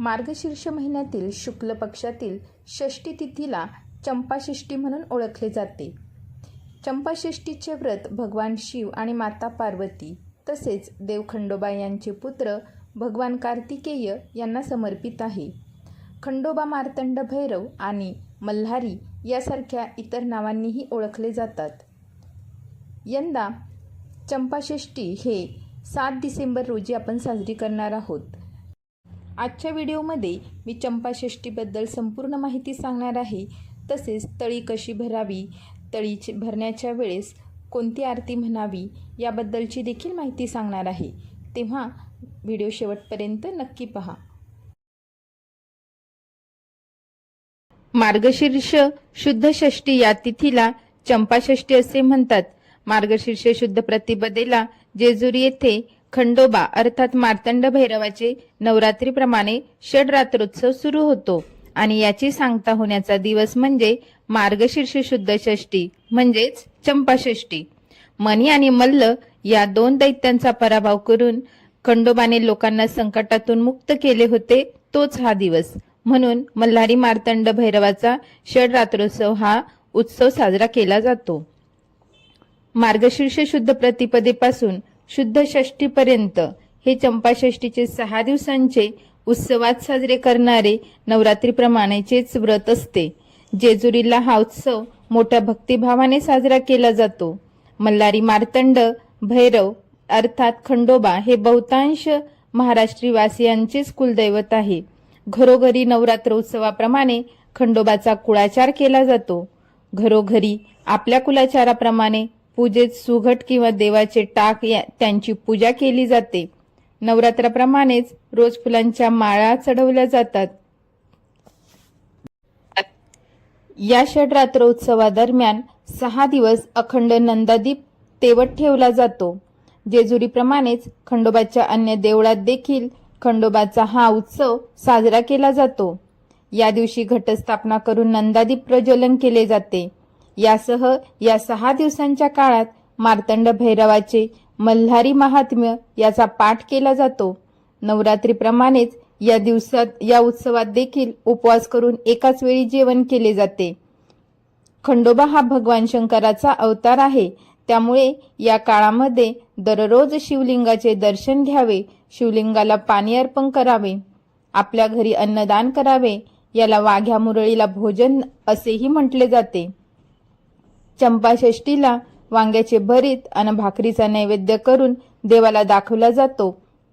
मार्गशीर्ष महिन्यातील शुक्ल पक्षातील षष्टी तिथीला चंपाषष्ठी म्हणून ओळखले जाते. चंपाषष्ठीचे व्रत भगवान शिव आणि माता पार्वती तसेच देवखंडोबा यांचे पुत्र भगवान कार्तिकेय यांना समर्पित आहे. खंडोबा मार्तंड भैरव आणि मल्हारी यासारख्या इतर नावांनीही ओळखले जातात. यंदा चंपाषष्ठी हे सात डिसेंबर रोजी आपण साजरी करणार आहोत. आजच्या व्हिडिओमध्ये मी चंपाषष्ठीबद्दल संपूर्ण माहिती सांगणार आहे. तसेच तळी कशी भरावी तळीचे भरण्याच्या वेळेस कोणती आरती म्हणावी याबद्दलची देखील माहिती सांगणार आहे. तेव्हा व्हिडिओ शेवटपर्यंत नक्की पहा. मार्गशीर्ष शुद्ध षष्ठी या तिथीला चंपाषष्ठी असे म्हणतात. मार्गशीर्ष शुद्ध प्रतिपदेला जेजुरी येथे खंडोबा अर्थात मार्तंड भैरवाचे नवरात्रीप्रमाणे षडरात्रोत्सव सुरू होतो. आणि याची सांगता होण्याचा दिवस म्हणजे मार्गशीर्ष शुद्ध षष्ठी म्हणजेच चंपाषष्टी मणी आणि मल्ल या दोन दैत्यांचा पराभव करून खंडोबाने लोकांना संकटातून मुक्त केले होते तोच हा दिवस. म्हणून मल्हारी मार्तंड भैरवाचा षडरात्रोत्सव हा उत्सव साजरा केला जातो. मार्गशीर्ष शुद्ध प्रतिपदेपासून शुद्ध षष्टीपर्यंत हे चंपाषष्टीचे सहा दिवसांचे उत्सवात साजरे करणारे नवरात्रीप्रमाणेचेच व्रत असते. जेजुरीला हा उत्सव मोठ्या भक्तिभावाने साजरा केला जातो. मल्हारी मार्तंड भैरव अर्थात खंडोबा हे बहुतांश महाराष्ट्रीवासियांचेच कुलदैवत आहे. घरोघरी नवरात्र उत्सवाप्रमाणे खंडोबाचा कुळाचार केला जातो. घरोघरी आपल्या कुलाचाराप्रमाणे पूजेत सुघट किंवा देवाचे टाक या त्यांची पूजा केली जाते. नवरात्राप्रमाणेच रोज फुलांच्या माळा चढवल्या जातात. या षडरात्र उत्सवादरम्यान सहा दिवस अखंड नंदादीप तेवत ठेवला जातो. जेजुरीप्रमाणेच खंडोबाच्या अन्य देवळात देखील खंडोबाचा हा उत्सव साजरा केला जातो. या दिवशी घटस्थापना करून नंदादीप प्रज्वलन केले जाते. यासह या सहा दिवसांच्या काळात मार्तंड भैरवाचे मल्हारी महात्म्य याचा पाठ केला जातो. नवरात्रीप्रमाणेच या दिवसात या उत्सवात देखील उपवास करून एकाच वेळी जेवण केले जाते. खंडोबा हा भगवान शंकराचा अवतार आहे. त्यामुळे या काळामध्ये दररोज शिवलिंगाचे दर्शन घ्यावे शिवलिंगाला पाणी अर्पण करावे आपल्या घरी अन्नदान करावे याला वाघ्या मुरळीला भोजन असेही म्हटले जाते. चंपाषष्टीला वांग्याचे भरीत आणि भाकरीचा नैवेद्य करून देवाला दाखवला जातो.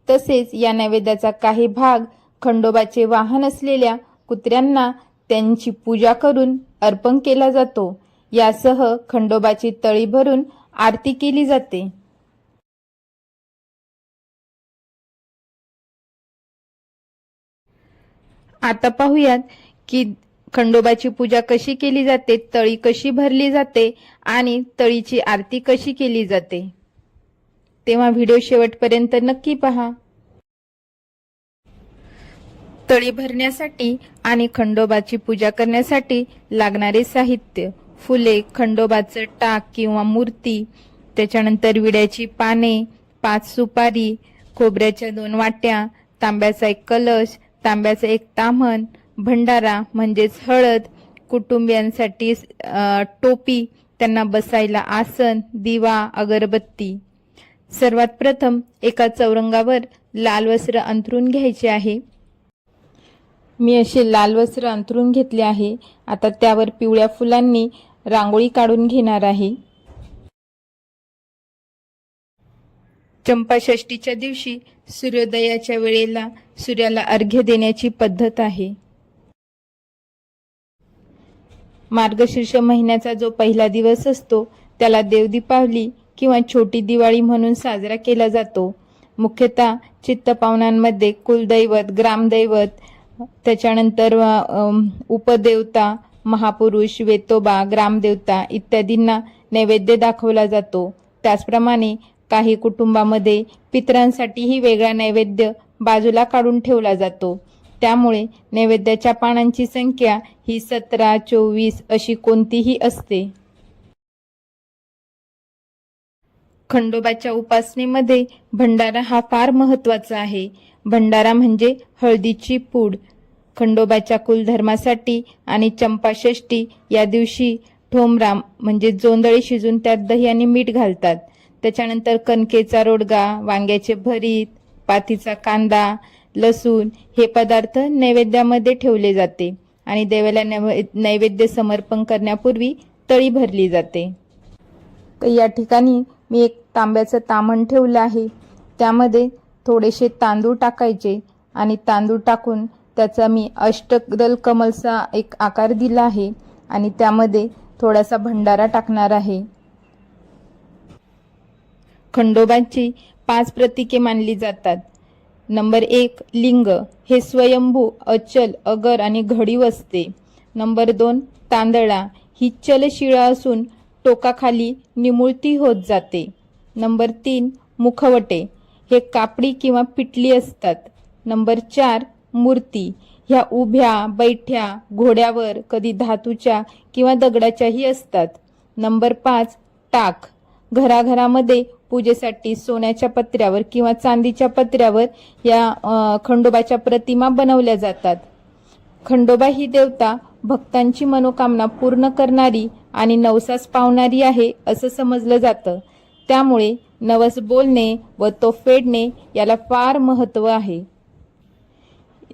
तसेच या नैवेद्याचा काही भाग खंडोबाचे वाहन असलेल्या कुत्र्यांना त्यांची पूजा करून अर्पण केला जातो. यासह खंडोबाची तळी भरून आरती केली जाते. आता पाहूयात की खंडोबाची पूजा कशी केली जाते तळी कशी भरली जाते आणि तळीची आरती कशी केली जाते. तेव्हा व्हिडिओ शेवटपर्यंत नक्की पहा. तळी भरण्यासाठी आणि खंडोबाची पूजा करण्यासाठी लागणारे साहित्य फुले खंडोबाचं टाक किंवा मूर्ती त्याच्यानंतर विड्याची पाने पाच सुपारी खोबऱ्याच्या दोन वाट्या तांब्याचा एक कलश तांब्याचं एक ताम्हण भंडारा म्हणजेच हळद कुटुंबियांसाठी टोपी त्यांना बसायला आसन दिवा अगरबत्ती. सर्वात प्रथम एका चौरंगावर लाल वस्त्र अंथरून घ्यायचे आहे. मी असे लाल वस्त्र अंथरून घेतले आहे. आता त्यावर पिवळ्या फुलांनी रांगोळी काढून घेणार आहे. चंपाषष्टीच्या दिवशी सूर्योदयाच्या वेळेला सूर्याला अर्घ्य देण्याची पद्धत आहे. मार्गशीर्ष महिन्याचा जो पहिला दिवस असतो त्याला देवदीपावली किंवा छोटी दिवाळी म्हणून साजरा केला जातो. मुख्यतः चित्तपावनांमध्ये कुलदैवत ग्रामदैवत त्याच्यानंतर उपदेवता महापुरुष वेतोबा ग्रामदेवता इत्यादींना नैवेद्य दाखवला जातो. त्याचप्रमाणे काही कुटुंबामध्ये पितरांसाठीही वेगळा नैवेद्य बाजूला काढून ठेवला जातो. त्यामुळे नैवेद्याच्या पानांची संख्या ही सतरा चोवीस अशी कोणतीही असते. खंडोबाच्या उपासनेमध्ये भंडारा हा फार महत्त्वाचा आहे. भंडारा म्हणजे हळदीची पूड. खंडोबाच्या कुलधर्मासाठी आणि चंपाषष्टी या दिवशी ठोमराम म्हणजे जोंदळी शिजून त्यात दही आणि मीठ घालतात. त्याच्यानंतर कणकेचा रोडगा वांग्याचे भरीत पातीचा कांदा लसूण हे पदार्थ नैवेद्यामध्ये ठेवले जाते. आणि देवाला नैवे- नैवेद्य समर्पण करण्यापूर्वी तळी भरली जाते. तर या ठिकाणी मी एक तांब्याचं तामण ठेवलं आहे. त्यामध्ये थोडेसे तांदूळ टाकायचे आणि तांदूळ टाकून त्याचा मी अष्टदल कमलचा एक आकार दिला आहे आणि त्यामध्ये थोडासा भंडारा टाकणार आहे. खंडोबांची पाच प्रतीके मानली जातात. नंबर एक लिंग. हे स्वयंभू अचल अगर आणि घडीव असते. नंबर दोन तांदळा. ही चलशिळा असून टोकाखाली निमुळती होत जाते. नंबर तीन मुखवटे. हे कापडी किंवा पिटली असतात. नंबर चार मूर्ती. ह्या उभ्या बैठ्या घोड्यावर कधी धातूच्या किंवा दगडाच्याही असतात. नंबर पाच टाक. घराघरामध्ये पूजेसाठी सोन्याच्या पत्र्यावर किंवा चांदीच्या पत्र्यावर या खंडोबाच्या प्रतिमा बनवल्या जातात. खंडोबा ही देवता भक्तांची मनोकामना पूर्ण करणारी आणि नवसास पावणारी आहे असं समजलं जातं. त्यामुळे नवस बोलणे व तो फेडणे याला फार महत्त्व आहे.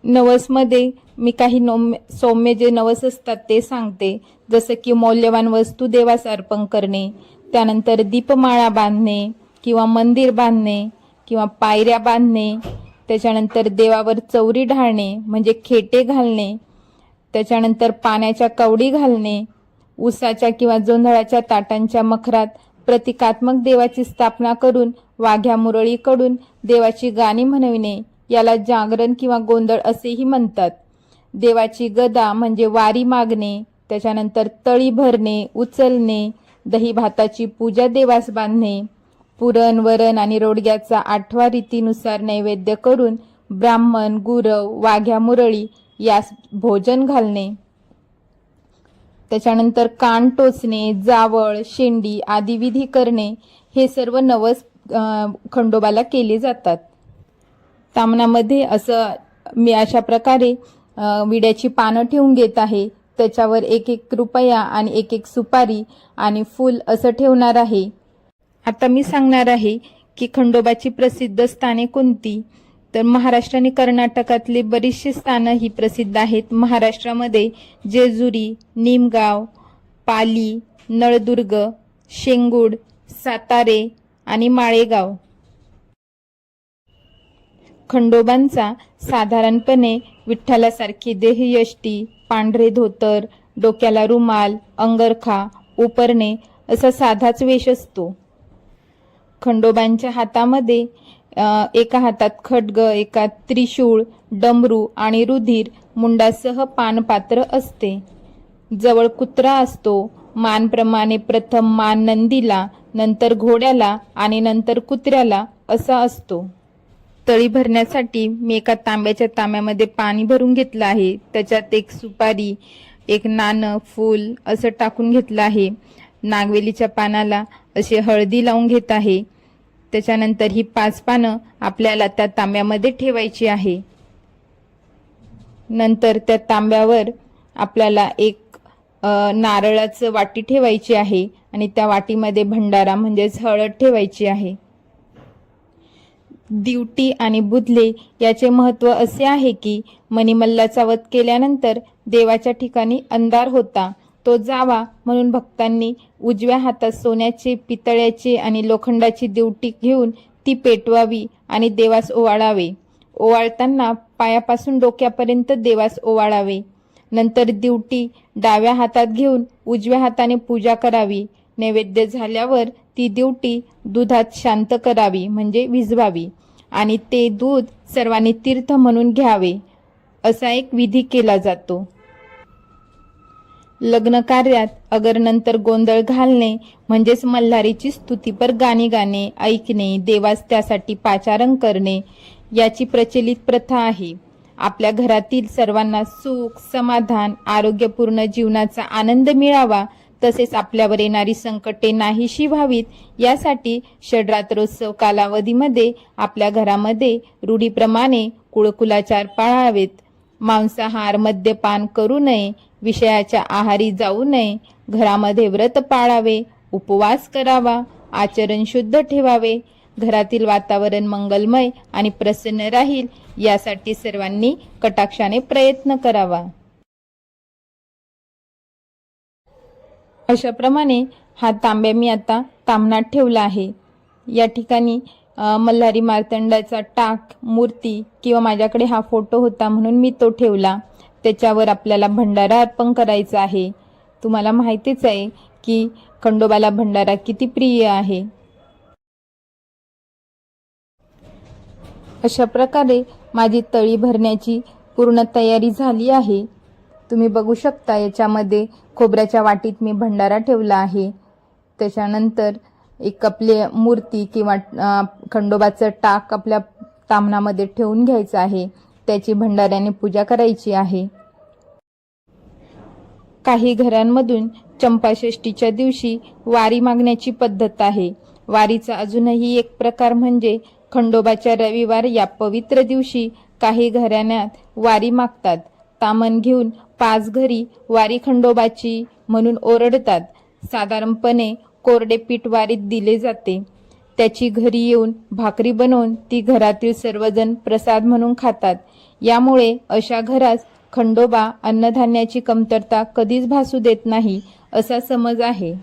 नवसमध्ये मी काही नोम सौम्य जे नवस असतात ते सांगते. जसं की मौल्यवान वस्तू देवास अर्पण करणे त्यानंतर दीपमाळा बांधणे किंवा मंदिर बांधणे किंवा पायऱ्या बांधणे त्याच्यानंतर देवावर चौरी ढाळणे म्हणजे खेटे घालणे त्याच्यानंतर पाण्याच्या कवडी घालणे उसाच्या किंवा जोंधळाच्या ताटांच्या मखरात प्रतिकात्मक देवाची स्थापना करून वाघ्या मुरळीकडून देवाची गाणी म्हणविणे याला जागरण किंवा गोंधळ असेही म्हणतात. देवाची गदा म्हणजे वारी मागणे त्याच्यानंतर तळी भरणे उचलणे दही भाताची पूजा देवास बांधणे पुरण वरण आणि रोडग्याचा आठवा रीतीनुसार नैवेद्य करून ब्राह्मण गुरव वाघ्या मुरळी यास भोजन घालणे. त्याच्यानंतर कान टोचणे जावळ शेंडी आदी विधी करणे. हे सर्व नवस खंडोबाला केले जातात. तामणामध्ये असं मी अशा प्रकारे विड्याची पानं ठेवून घेत आहे. त्याच्यावर एक एक रुपया आणि एक एक सुपारी आणि फूल असं ठेवणार आहे. आता मी सांगणार आहे की खंडोबाची प्रसिद्ध स्थाने कोणती? तर महाराष्ट्र आणि कर्नाटकातली बरीचशी स्थानं ही प्रसिद्ध आहेत. महाराष्ट्रामध्ये जेजुरी निमगाव पाली नळदुर्ग शेंगूड सातारे आणि माळेगाव. खंडोबांचा साधारणपणे विठ्ठलासारखी देहयष्टी पांढरे धोतर डोक्याला रुमाल अंगरखा उपरणे असा साधाच वेश असतो. खंडोबांच्या हातामध्ये एका हातात खड्ग एका त्रिशूळ डमरू आणि रुधिर मुंडासह पानपात्र असते. जवळ कुत्रा असतो. मानप्रमाणे प्रथम मान नंदीला नंतर घोड्याला आणि नंतर कुत्र्याला असा असतो. तळी भरण्यासाठी मी एका तांब्याच्या तांब्यामध्ये पाणी भरून घेतलं आहे. त्याच्यात एक सुपारी एक नाणं फूल असं टाकून घेतलं आहे. नागवेलीच्या पानाला असे हळदी लावून घेत आहे. त्याच्यानंतर ही पाच पानं आपल्याला त्या तांब्यामध्ये ठेवायची आहे. नंतर त्या तांब्यावर आपल्याला एक नारळाचं वाटी ठेवायची आहे आणि त्या वाटीमध्ये भंडारा म्हणजेच हळद ठेवायची आहे. दिवटी आणि बुधले याचे महत्त्व असे आहे की मणिमल्लाचा वध केल्यानंतर देवाच्या ठिकाणी अंधार होता. तो जावा म्हणून भक्तांनी उजव्या हातात सोन्याचे पितळ्याचे आणि लोखंडाची दिवटी घेऊन ती पेटवावी आणि देवास ओवाळावे. ओवाळताना पायापासून डोक्यापर्यंत देवास ओवाळावे. नंतर दिवटी डाव्या हातात घेऊन उजव्या हाताने पूजा करावी. नैवेद्य झाल्यावर ती दिवटी दुधात शांत करावी म्हणजे विझवावी. आणि ते दूध सर्वांनी तीर्थ म्हणून घ्यावे असा एक विधी केला जातो. लग्न कार्यात अगर नंतर गोंधळ घालणे म्हणजेच मल्हारीची स्तुतीपर गाणी गाणे ऐकणे देवास त्यासाठी पाचारण करणे याची प्रचलित प्रथा आहे. आपल्या घरातील सर्वांना सुख समाधान आरोग्यपूर्ण जीवनाचा आनंद मिळावा तसेच आपल्यावर येणारी संकटे नाहीशी व्हावीत यासाठी षडरात्रोत्सव कालावधीमध्ये आपल्या घरामध्ये रूढीप्रमाणे कुळकुलाचार पाळावेत. मांसाहार मद्यपान करू नये विषयाच्या आहारी जाऊ नये. घरामध्ये व्रत पाळावे उपवास करावा आचरण शुद्ध ठेवावे. घरातील वातावरण मंगलमय आणि प्रसन्न राहील यासाठी सर्वांनी कटाक्षाने प्रयत्न करावा. अशाप्रमाणे हा तांब्या मी आता तांबणात ठेवला आहे. या ठिकाणी मल्हारी मार्तंडाचा टाक मूर्ती किंवा माझ्याकडे हा फोटो होता म्हणून मी तो ठेवला. त्याच्यावर आपल्याला भंडारा अर्पण करायचा आहे. तुम्हाला माहितीच आहे की खंडोबाला भंडारा किती प्रिय आहे. अशा प्रकारे माझी तळी भरण्याची पूर्ण तयारी झाली आहे. तुम्ही बघू शकता याच्यामध्ये खोबऱ्याच्या वाटीत मी भंडारा ठेवला आहे. त्याच्यानंतर एक आपले मूर्ती किंवा खंडोबाचं टाक आपल्या तामणामध्ये ठेवून घ्यायचं आहे. त्याची भंडाऱ्याने पूजा करायची आहे. काही घरांमधून चंपाषष्टीच्या दिवशी वारी मागण्याची पद्धत आहे. वारीचा अजूनही एक प्रकार म्हणजे खंडोबाच्या रविवार या पवित्र दिवशी काही घराण्यात वारी मागतात. तामन घेऊन पाच घरी वारी खंडोबाची म्हणून ओरडतात. साधारणपणे कोरडे पीठ वारीत दिले जाते. त्याची घरी येऊन भाकरी बनवून ती घरातील सर्वजण प्रसाद म्हणून खातात. यामुळे अशा घरात खंडोबा अन्नधान्याची कमतरता कधीच भासू देत नाही असा समज आहे.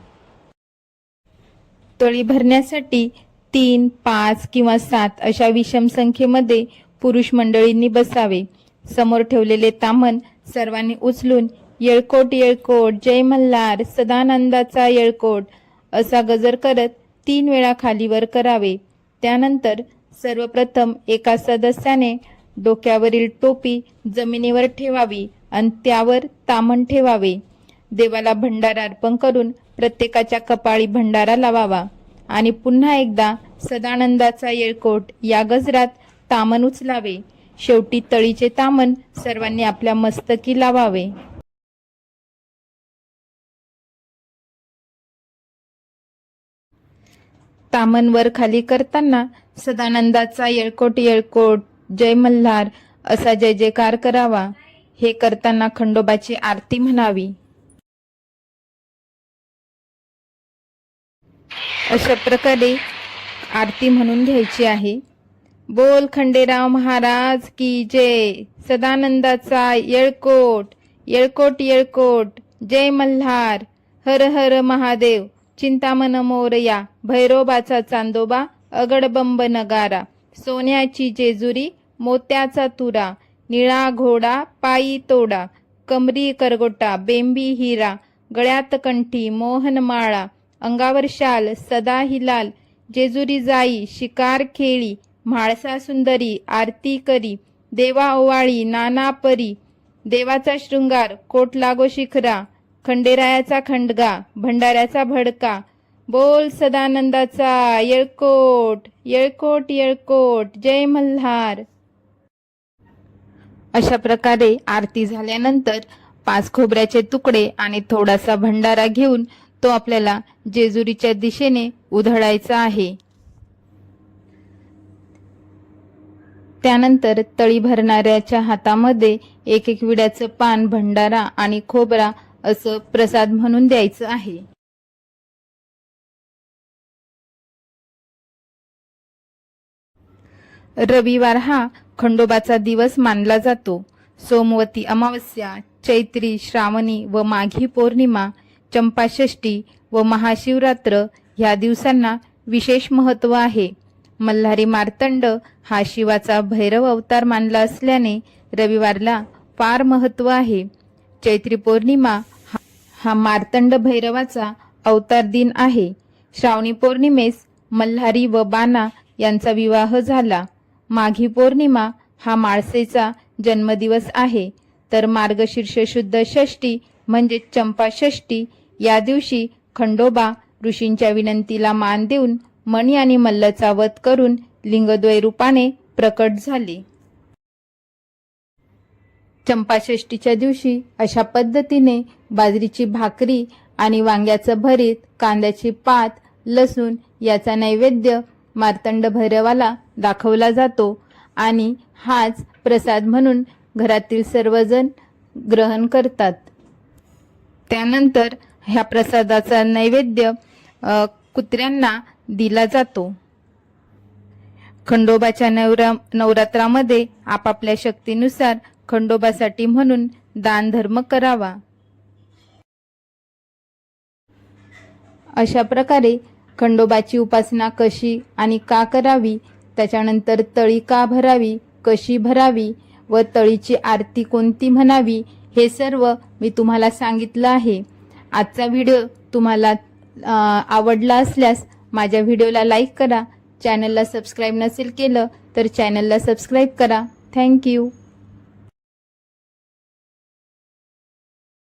तळी भरण्यासाठी तीन पाच किंवा सात अशा विषम संख्येमध्ये पुरुष मंडळींनी बसावे. समोर ठेवलेले तामन सर्वांनी उचलून येळकोट येळकोट जय मल्हार सदानंदाचा येळकोट असा गजर करत तीन वेळा खालीवर करावे. त्यानंतर सर्वप्रथम एका सदस्याने डोक्यावरील टोपी जमिनीवर ठेवावी आणि त्यावर तामण ठेवावे. देवाला भंडारा अर्पण करून प्रत्येकाच्या कपाळी भंडारा लावावा. आणि पुन्हा एकदा सदानंदाचा येळकोट या गजरात तामन उचलावे. शेवटी तळीचे तामन सर्वांनी आपल्या मस्तकी लावावे. तामन वर खाली करताना सदानंदाचा येळकोट येळकोट जय मल्हार असा जय जयकार करावा हे करताना खंडोबाची आरती म्हणावी. अशा प्रकारे आरती म्हणून घ्यायची आहे. बोल खंडेराव महाराज की जय. सदानंदाचा येळकोट येळकोट येळकोट जय मल्हार. हर हर महादेव चिंतामन मोरया भैरोबाचा चांदोबा अगडबंब नगारा. सोन्याची जेजुरी मोत्याचा तुरा निळा घोडा पायी तोडा कमरी करगोटा बेंबी हिरा गळ्यात कंठी मोहन माळा अंगावर शाल सदा हिलाल जेजुरी जाई शिकार खेळी म्हाळसा सुंदरी आरती करी देवा ओवाळी नाना परी देवाचा शृंगार कोट लागो शिखरा खंडेरायाचा खंडगा भंडाऱ्याचा भडका बोल सदानंदाचा येळकोट येळकोट येळकोट जय मल्हार. अशा प्रकारे आरती झाल्यानंतर पाच खोबऱ्याचे तुकडे आणि थोडासा भंडारा घेऊन तो आपल्याला जेजुरीच्या दिशेने उधळायचा आहे. त्यानंतर तळी भरणाऱ्याच्या हातामध्ये एक एक विड्याचं पान भंडारा आणि खोबरा असं प्रसाद म्हणून द्यायचं आहे. रविवार हा खंडोबाचा दिवस मानला जातो. सोमवती अमावस्या चैत्री श्रावणी व माघी पौर्णिमा चंपाषष्ठी व महाशिवरात्र ह्या दिवसांना विशेष महत्त्व आहे. मल्हारी मार्तंड हा शिवाचा भैरव अवतार मानला असल्याने रविवारला फार महत्त्व आहे. चैत्री पौर्णिमा हा- हा मार्तंड भैरवाचा अवतार दिन आहे. श्रावणी पौर्णिमेस मल्हारी व बाना यांचा विवाह झाला. माघी पौर्णिमा हा माळसेचा जन्मदिवस आहे. तर मार्गशीर्ष शुद्ध षष्टी म्हणजे चंपा षष्टी या दिवशी खंडोबा ऋषींच्या विनंतीला मान देऊन मणी आणि मल्लचा वध करून लिंगद्वय रूपाने प्रकट झाले. चंपाषष्टीच्या दिवशी अशा पद्धतीने बाजरीची भाकरी आणि वांग्याचं भरीत कांद्याची पात लसूण याचा नैवेद्य मार्तंड भैरवाला दाखवला जातो आणि हाच प्रसाद म्हणून घरातील सर्वजण ग्रहण करतात. त्यानंतर ह्या प्रसादाचा नैवेद्य कुत्र्यांना दिला जातो. खंडोबाच्या नवरा नवरात्रामध्ये आपापल्या शक्तीनुसार खंडोबासाठी म्हणून दानधर्म करावा. अशा प्रकारे खंडोबाची उपासना कशी आणि का करावी? त्याच्यानंतर तळी का भरावी? कशी भरावी? व तळीची आरती कोणती म्हणावी? हे सर्व मी तुम्हाला सांगितलं आहे. आजचा व्हिडिओ तुम्हाला आवडला असल्यास माझ्या व्हिडिओला लाईक करा. चॅनलला सबस्क्राईब नसेल केलं तर चॅनलला सबस्क्राईब करा. थँक्यू